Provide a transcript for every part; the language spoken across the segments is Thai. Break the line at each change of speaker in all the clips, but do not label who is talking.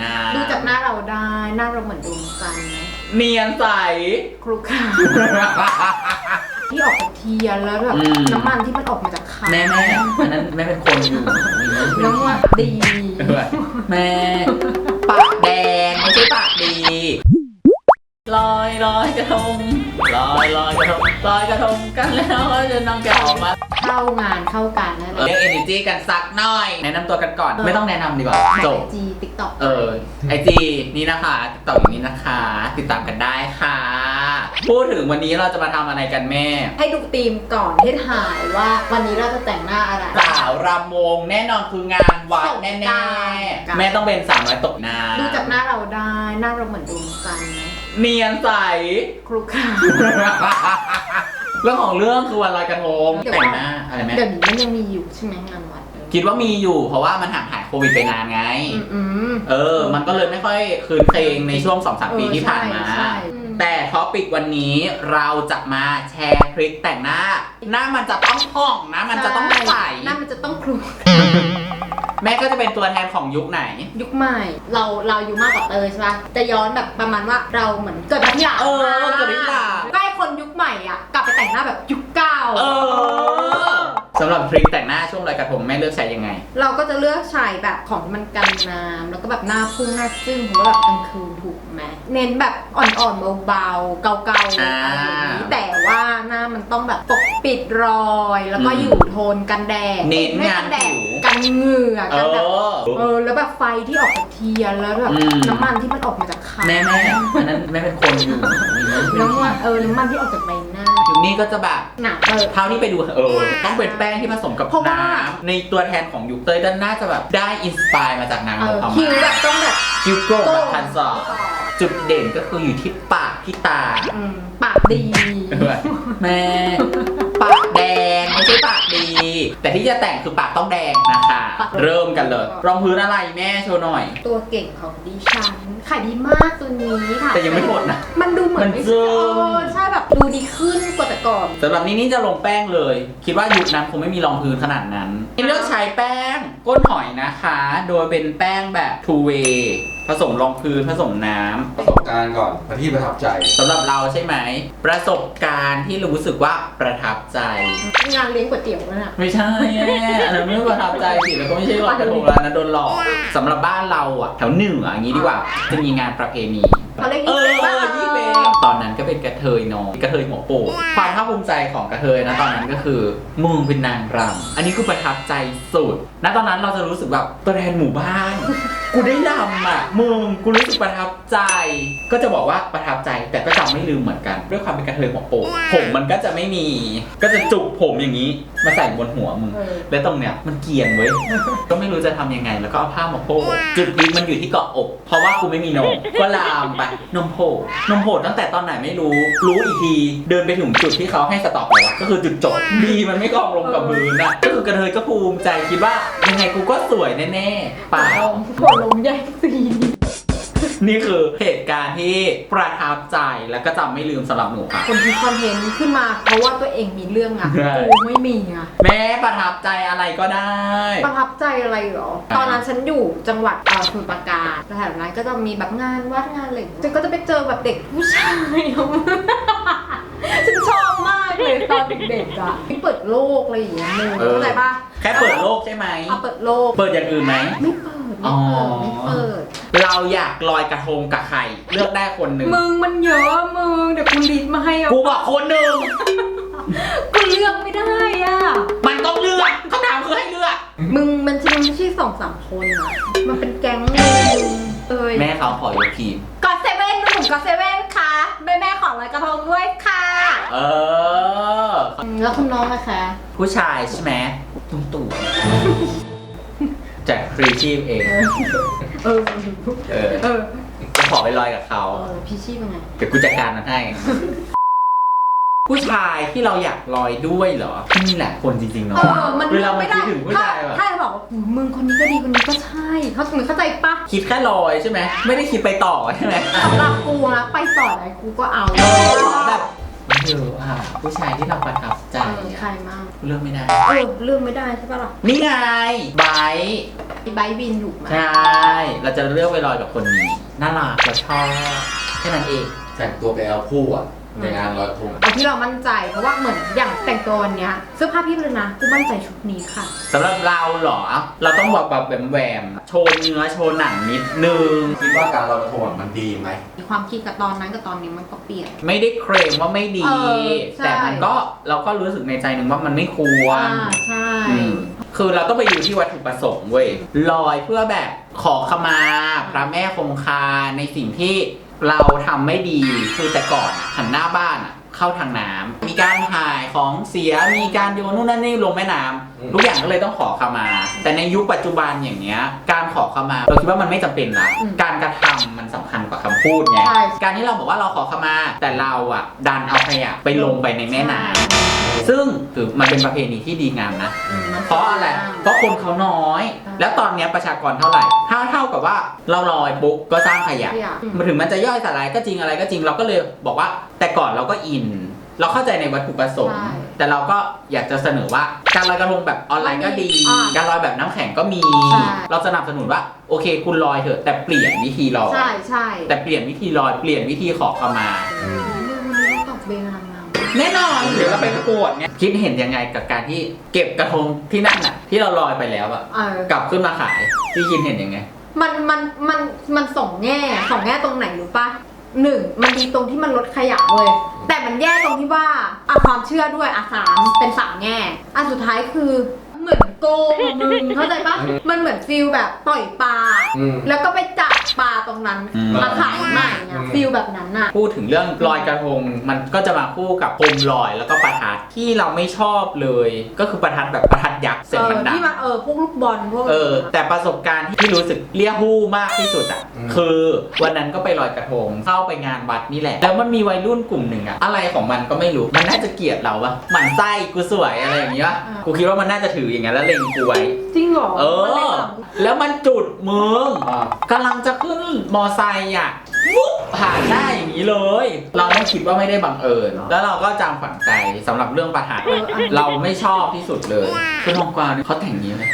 นา
ดูจากหน้าเราได้ หน้าเราเหมือนดวงจันทร์ไหม
เนียนใส
ครุค่ะที่ออกจากเทียนแล้วแบบ
อืม
น้ำมันที่มันออกมาจากขา
แม่แม่อันนั้นแม่เป็นคนอยู่
น้ำมันดี
แม่ ปากแดงไม่ใช่ปากดี ลอยลอยกระทงลอยลอยกระทงลอยกระทงกันแล้วก็จะน้องจะออกมา
เข้างานเข้าการนั่นแหละ
เรียก energy กันสักหน่อย แนะนำตัวกันก่อน ไม่ต้องแนะนำดีกว่าจบ
จีติ๊กต็อก
เออไอจีนี่นะคะต่ออย่างนี้นะคะ ติดตามกันได้ค่ะ พูดถึงวันนี้เราจะมาทำอะไรกันแม่
ให้ดูธีมก่อนให้ถ่ายว่าวันนี้เราจะแต่งหน้าอะไร
สาวรำวงแน่นอนคืองานวัดแน่
สงกรานต์
ๆแม่ต้องเป็นสาวน้อยตกน้
ดูจากหน้าเราได้หน้าเราเหมือนดวงจันทร์ไหมำ
เนียนใส
ครุค่ะ
เรื่องของเรื่องคือวันลอยกระทงแต่งหน้าอะไรแม่
เดี๋ยวนี้มันยังมีอยู่ใช่ไหมงานวัด
คิดว่ามีอยู่ เพราะว่ามันห่างหายโควิดไปนานไง
อืมอืม
เออ มันก็เลยไม่ค่อยคืนเพลงในช่วง2อสปีที่ผ่านมา
ใช่ใช่อืม
แต่ท็อปิกวันนี้เราจะมาแชร์ทริคแต่งหน้า หน้ามันจะต้องผ่องนะ มันจะต้องใส
หน้ามันจะต้องครุ
แม่ก็จะเป็นตัวแทนของยุคไหน
ยุคใหม่ เราเราอยู่มากกว่าเตยใช่ปะจะย้อนแบบประมาณว่าเราเหมือนเกิดมาที่หลัง
เออเกิดมาที่หลัง
ใกล้คนยุคใหม่อะ กลับไปแต่งหน้าแบบยุคเก่า
เออสำหรับทริคแต่งหน้าช่วงลอยกระทงแม่เลือกใช้ยังไง
เราก็จะเลือกใช้แบบของที่มันกันน้ำแล้วก็แบบหน้าพุ่งหน้าจึ้งเพราะว่าแบบกลางคืนถูกไหมเน้นแบบอ่อนๆเบาๆเกาๆอะไรอย่างนี้
อ่า
แต่ว่าหน้ามันต้องแบบปกปิดรอย แล้วก็
อืม
อยู่โทนกันแดด
เน้น
ไม่
งาน
กันแดด
ผิว
กันเหงื่อ
เอ
กันแบบ
อ
เออแล้วแบบไฟที่ออกจากเทียนแล้วแบบ
อืม
น้ำมันที่มันออกมาจากขา
แม่แม่อันนั้นแม่เป็นคนอยู่
น้ำมันเออน้ำมันที่ออกจากใบหน้า
ยุคนี้ก็จะแบบ
หนาเออ
เท่าที่ไปดูเออต้องเป็นแป้งที่ผสมกับ
เพราะว่า
น้ำในตัวแทนของยุคเต้ยด้านน่าจะแบบได้อินสปายมาจากนาง
เออ
เอา
คิ้ว
มา
แบบต้องแบบ
คิวโก้แบบพันสองจุดเด่นก็คืออยู่ที่ปากที่ตา
อืมปากดี
แม่ ปากแดงไม่ใช่ปากดี แต่ที่จะแต่งคือปากต้องแดงนะคะ
ปาก
เริ่มกันเลย รองพื้นอะไรแม่โชว์หน่อย
ตัวเก่งของดิฉันขายดีมากตัวนี้ค่ะ
แต่ยังไม่หมดนะ
มันดูเหมือน
มัน
ไม่
เจิ
ใช่
ม
เออใช่แบบดูดีขึ้นกว่าแต่ก่อน
สำหรับนี่นี่จะลงแป้งเลย คิดว่ายุคนั้นคงไม่มีรองพื้นขนาดนั้นนี่เลือกใช้แป้งก้นหอยนะคะ โดยเป็นแป้งแบบ two way ผสมรองพื้นผสมน้ำ
ประสบการณ์ก่อนที่ประทับใจ
สำหรับเราใช่ไหม ประสบการณ์ที่รู้สึกว่าประทับใจ
งานเลี้ยงก๋วยเตี๋ยวน่ะ
ไม่ใช่แม่อันนั้นไม่ประทับใจสิแล้วก็ไม่ใช่ลอยกระทงแล้วนะโดนหลอกสำหรับบ้านเราอะแถวเหนืออย่างนี้ดีกว่า จะมีงานประเพณี
เขาเรียก
เอ
ยี่
อ
เป้
เออยี่เปงตอนนั้นก็ เป็นกระเทยน้อยกระเทยหัวโปกความภาคภูมิใจของกระเทยนะตอนนั้นก็คือมึงเป็นนางรำอันนี้คือประทับใจสุดณตอนนั้นเราจะรู้สึกแบบตัวแทนหมู่บ้าน กูได้รำอะมึงกูรู้สึกประทับใจ ก็จะบอกว่าประทับใจแต่ก็จำไม่ลืมเหมือนกันด้วยความเป็นกระเทยหัวโปกผมมันก็จะไม่มี ก็จะจุกผมอย่างนี้มาใส่บนหัวมึง
เออ
แล้วตรงเนี้ยมันเกรียนเว้ยก็ไม่รู้จะทำยังไง แล้วก็เอาผ้ามาโพกจุดพีคมันอยู่ที่เกาะอก เพราะว่ากูไม่มีนมก็ลามไปนมโผล่นมโผล่ตั้งแต่ตอนไหนไม่รู้รู้อีกที เดินไปถึงจุดที่เขาให้สต็อปแล้วก็คือจุดจบดีมันไม่กองลงกับพื้นอะก็คือกระเทยก็ภูมิใจคิดว่ายังไงกูก็สวยแน่ๆเปล่า
หัวลมใหญ่สี
นี่คือเหตุการณ์ที่ประทับใจแล้วก็จำไม่ลืมสำหรับหนูค่ะ
คนคิดคอนเทนต์ขึ้นมาเพราะว่าตัวเองมีเรื่องอะ
ใช่
กูไม่มีอะ
แม่ประทับใจอะไรก็ได้
ประทับใจอะไรเหรอ ตอนนั้นฉันอยู่จังหวัดเอ่อสมุทรปราการแถวนั้นก็จะมีแบบงานวัดงานอะไรอย่างเงี้ยฉันก็จะไปเจอแบบเด็กผู้ชาย ฉันชอบมากเลยตอนเด็กๆอะที่เปิดโลกอะไรอย่างเงี้ยมึง
เออ
เข้าใจปะ
แค่เปิดโลกใช่ไหม
เอาเปิดโลก
เปิดอย่างอื่นไหม
ไม่เปิด
อ๋
ไม่
อ
เปิดไม่เปิด
เราอยากลอยกระทงกับใคร เลือกได้คนหนึ่ง
มึงมันเยอะมึงเดี๋ยวกูลิสต์มาให้อะ
กูบอกคนหนึ่ง
กูเลือกไม่ได้อะ
มันต้องเลือกคำถามคือให้เลือก
มึงมันจริงไม่ใช่สองสามคนอะ มันเป็นแก๊งมึงเอ้ย
แม่เขาขอยกทีม
กอดเซเว่นหนุ่มกอดเซเว่นค่ะแม่แม่ขอลอยกระทงด้วยค่ะ
เออ
แล้วคุณน้องนะคะ
ผู้ชายใช่ไหมตุ้มตู่ จากฟรีชีพเอง
เออ
เออ
เออ
จะขอไปลอยกับเขา
เออพี่ชีพเป็นไง
เดี๋ยวกูจัดการมันให้ ผู้ชายที่เราอยากลอยด้วยเหรอ นี่แหละคนจริงๆ
เอ
เนาะ
อมัน
เวลา
เลือก
มัน
ไม่ได้
คิดถึงผู้
ถ้า
ชายแบบ
ถ้าจะบอกว่าหูมึงคนนี้ก็ดีคนนี้ก็ใช่เขาถึงเข้าใจปะ
คิดแค่ลอยใช่ไหม ไม่ได้คิดไปต่อใช่ไหม
สำหรับกูนะไปต่อไหนกูก็เอา
เออแบบเยอะอะผู้ชายที่เราประทับใจ
เออใคร
อะ
มาก
เลือกไม่ได้
เออเลือกไม่ได้ใช่ปะล่ะ
นี่ไงไบร์ท
ไบร์ทบินถูกไหม
ใช่ เราจะเลือกไปลอยกับคนนี้น่ารักเราชอบแค่นั้นเอง
แต่งตัวไปเอาคู่อะ ในงานลอยกระทง
เอาที่เรามั่นใจเพราะว่าเหมือนอย่างแต่งตัววันเนี้ยเสื้อผ้าพี่เลยนะกูมั่นใจชุดนี้ค่ะ
สำหรับเราเหรอ เราต้องแบบแบบแหวมแหวมๆโชว์เนื้อโชว์หนังนิดนึง
คิดว่าการลอยกระทงอะมันดีไหม
ความคิดกับตอนนั้นกับตอนนี้มันก็เปลี่ยน
ไม่ได้เคลมว่าไม่ดี
เออใช่
แต่มันก็เราก็รู้สึกในใจหนึ่งว่ามันไม่ควร
อ่าใช่
อืมคือเราต้องไปอยู่ที่วัตถุประสงค์เว้ยลอยเพื่อแบบขอขมาพระแม่คงคาในสิ่งที่ เราทำไม่ดีคือแต่ก่อนอะหันหน้าบ้านอะเข้าทางน้ำมีการถ่ายของเสียมีการโยนนู่นนั่นนี่ลงแม่น้ำ
อืม
ทุกอย่างก็เลยต้องขอขมา แต่ในยุคปัจจุบันอย่างเงี้ยการขอขมาเราคิดว่ามันไม่จำเป็นละการกระทำมันสำคัญกว่าคำพูดไง
ใช่
การที่เราบอกว่าเราขอขมา แต่เราอะดันเอาขยะไปลงไปในแม่น้ำ ซึ่งคือมันเป็นประเพณีที่ดีงามนะ
อืมมัน
เพราะอะไร เพราะคนเขาน้อย แล้วตอนเนี้ยประชากรเท่าไหร่เท่าเท่ากับว่าเราลอยปุ๊บก็สร้างขยะ
ขยะอืม
มันถึงมันจะย่อยสลายก็จริงอะไรก็จริงเราก็เลยบอกว่า แต่ก่อนเราก็อิน เราเข้าใจในวัตถุประสงค์
ใช่
แต่เราก็อยากจะเสนอว่าการลอยกระทงแบบออนไลน์ก็ดี
อ่า
การลอยแบบน้ำแข็งก็มี
ใช่
เราสนับสนุนว่าโอเค คุณลอยเถอะแต่เปลี่ยนวิธีลอย
ใช่ใช่
แต่เปลี่ยนวิธีลอยเปลี่ยนวิธีขอเข้ามา
เออ
แน่นอนเดี๋ยวเราไปประกวดเนี่ยคิดเห็นยังไงกับการที่เก็บกระทงที่นั่นน่ะ ที่เราลอยไปแล้วอะ
เออก
ลับขึ้นมาขายที่คิดเห็นยังไง
มันมันมันมันสองแง่สองแง่ตรงไหนรู้ปะหนึ่งมันดีตรงที่มันลดขยะเลยแต่มันแย่ตรงที่ว่าอะความเชื่อด้วยอะสามเป็นสามแง่อะสุดท้ายคือเหมือนโกงอะมึงเข้าใจปะมันเหมือนฟิลแบบปล่อยปลา
อืม
แล้วก็ไปจับปลาต รงนั้น
อืม
มาขายใหม่เนี่ย
อืม
ฟิลแบบนั้นน่ะ
พูดถึงเรื่องลอยกระทง มันก็จะมาคู่กับโคมลอยแล้วก็ประทัดที่เราไม่ชอบเลย ก็คือประทัดแบบประทัด ยักษ์เสียง
เอ
มัน
อ
ดัง
ที่มันเออพวกลูกบอลพวก
เออ แต่ประสบการณ์ที่รู้สึกเลี้ยหู้มากที่สุดอะ
อืม
คือวันนั้นก็ไปลอยกระทงเข้าไปงานวัดนี่แหละ แล้วมันมีวัยรุ่นกลุ่มหนึ่งอะอะไรของมันก็ไม่รู้มันน่าจะเกลียดเราปะหมั่นไส้กูสวยอะไรอย่างเงี้ยกูคิดว่ามันน่าจะถืออย่างนั้นแล้วเล็งกูไว้
จริงเหรอ
เอ
มันเลย
อ
แบบ
แล้วมันจุดมึง
อ่า
กำลังจะขึ้นมอไซค์อะ วุ๊บผ่านหน้าอย่างนี้เลย เราไม่คิดว่าไม่ได้บังเอิญแล้วเราก็จำฝังใจสำหรับเรื่องประทัด
เอออันนี้
เราไม่ชอบที่สุดเลยคือทองกวาวเนี่ยเขาแต่งอย่างนี้เลย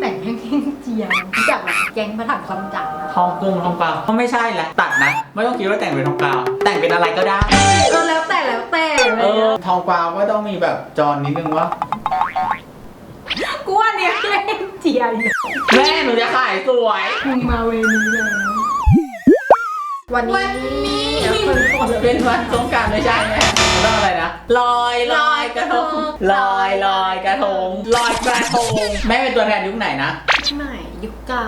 แต่งแห้งๆเจียงรู้จักแบบแก๊งประถัดความจังนะ
ทองกุ้งทองกวาวก็ไม่ใช่แหละตัดนะ ไม่ต้องคิดว่าแต่งเป็นทองกวาวแต่งเป็นอะไรก็ได้
เออแล้วแต่แล้วแต่เล
เอยอทองกวาวก็ต้องมีแบบจอนนิดนึงว่า
กูว่าเนี่ยแห้งเจียง
แม่หนูจะขายสวย
มึงมาเวนี้แล้ว วันนี้
วันนี้
คนคน
เป็นวันสงกรารไม่ใช่ไหมมันต้องอะไรนะลอยลอยกระทงลอยลอยกระทงลอยกระทงแม่เป็นตัวแทนยุคไหนนะ
ใหม่ยุคเก่า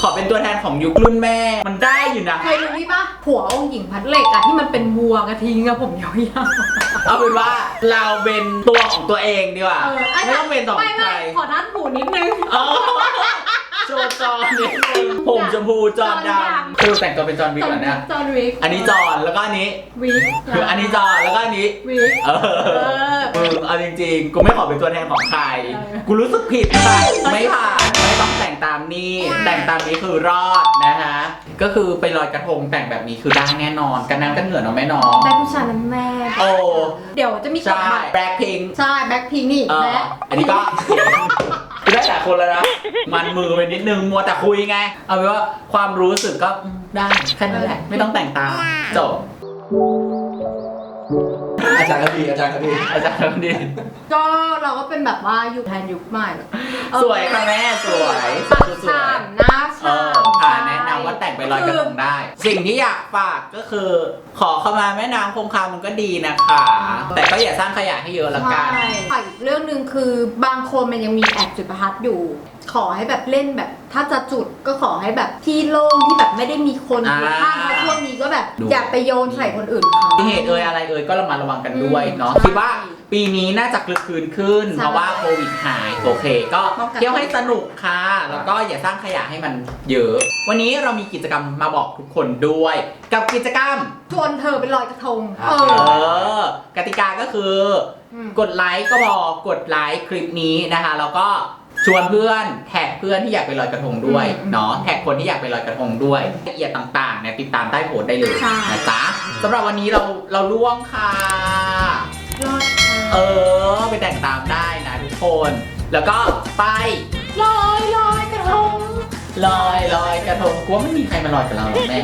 ขอเป็นตัวแทนของยุครุ่นแม่ มันได้อยู่นะ
เคยรู้นี่ปะผัวองค์หญิงพัดเหล็กอะที่มันเป็นวัวกระทิงอะผมยาว
เอาเป็นว่าเราเป็นตัวของตัวเองดีกว่า
ๆเออ
ไม่ต้องเป็นต่อ
ไม่
ใคร
ไม่ขอทัดหูนิดนึง
เออ โชว์จอนนิดนึงผมชมพูจอนด
จอนดำำ
คือแต่งตัวเป็นจอนวิกเหรอเนี่ย
จอห์นวิก
อันนี้จอนแล้วก็อันนี้
วิก
คืออันนี้จอนแล้วก็อันนี้
วิก
เอ
เอ
อ
อ
มึงเอาจริงๆ กูไม่ขอเป็นตัวแทนของใคร
เออ
กูรู้สึกผิดค่ะไม่ผ่านไม่ต้องแต่งตามนี้ แต่งตามนี้คือรอดนะคะก็คือไปลอยกระทงแต่งแบบนี้คือได้แน่นอนกันน้ำกันเหงื่อเน้องแม่น้อง
ได้ผู้ชายนั้นแม่
โอ้
เดี๋ยวจะมีกฎ
ใช่
หมาย
แบล็คพิง
ใช่แบ็คพิงนี่
เออ
และ
อันนี้ก็ มันมือไปนิดนึงมัวแต่คุยไง เอาเป็นว่าความรู้สึกก็อืมได้แค่นั้นแหละไม่ต้องแต่งตามจบ
อาจารย์กระบี่อาจารย์กระบี่
อาจารย์ดี
ก็เราก็เป็นแบบว่ายุคแทนยุคใหม่เออ
สวยค่ะแม่สวย
ปาก
สวย
ชามหน้า
เอ
ชา
อ
ม
ค่ะแนะนำว่าแต่งไปลอยกระทงได้ สิ่งที่อยากฝากก็คือ ขอเข้ามาแม่น้ำคงคามันก็ดีนะคะ แต่ก็อย่าสร้างขยะให้เยอะละกัน
ใช่อีกเรื่องหนึ่งคือบางคนมันยังมีแอบจุดประทัดอยู่ ขอให้แบบเล่นแบบ ถ้าจะจุดก็ขอให้แบบที่โล่งที่แบบไม่ได้มีคนอยู่ข้างเพราะช่วงนี้ก็แบบ
ดู
อย่าไปโยนใส่คนอื่นเขา
ที่เหตุเอ่ยอะไรเอ่ยก็ระมัดระวังกันด้วยเนาะ
อืม
คิดว่าปีนี้น่าจะคลึกคลืนขึ้น
ใช่
เพราะว่าโควิดหายโอเค ก็
ป้องกัน
เที่ยวให้สนุกค่ะ แล้วก็อย่าสร้างขยะให้มันเยอะ วันนี้เรามีกิจกรรมมาบอกทุกคนด้วย กับกิจกรรม
ชวนเธอไปลอยกระทง
ครับ
เอ
เอ
อ
อกติกาก็คือ
ม
กดไลค์ก็พอกดไลค์คลิปนี้นะคะ แล้วก็ชวนเพื่อนแท็กเพื่อนที่อยากไปลอยกระทงด้วย
อืม
เนาะแท็กคนที่อยากไปลอยกระทงด้วยละเอียดต่างๆเนี่ยติดตามใต้โพสต์ได้เลย
ใช่
นะจ๊ะสำหรับวันนี้เราเราล่วงค่ะเออไปแต่งตามได้นะทุกคน แล้วก็ไปลอยลอยกระทงลอยลอยกระทงกลัวไม่มีใครมาลอยกับเราหรอกแม่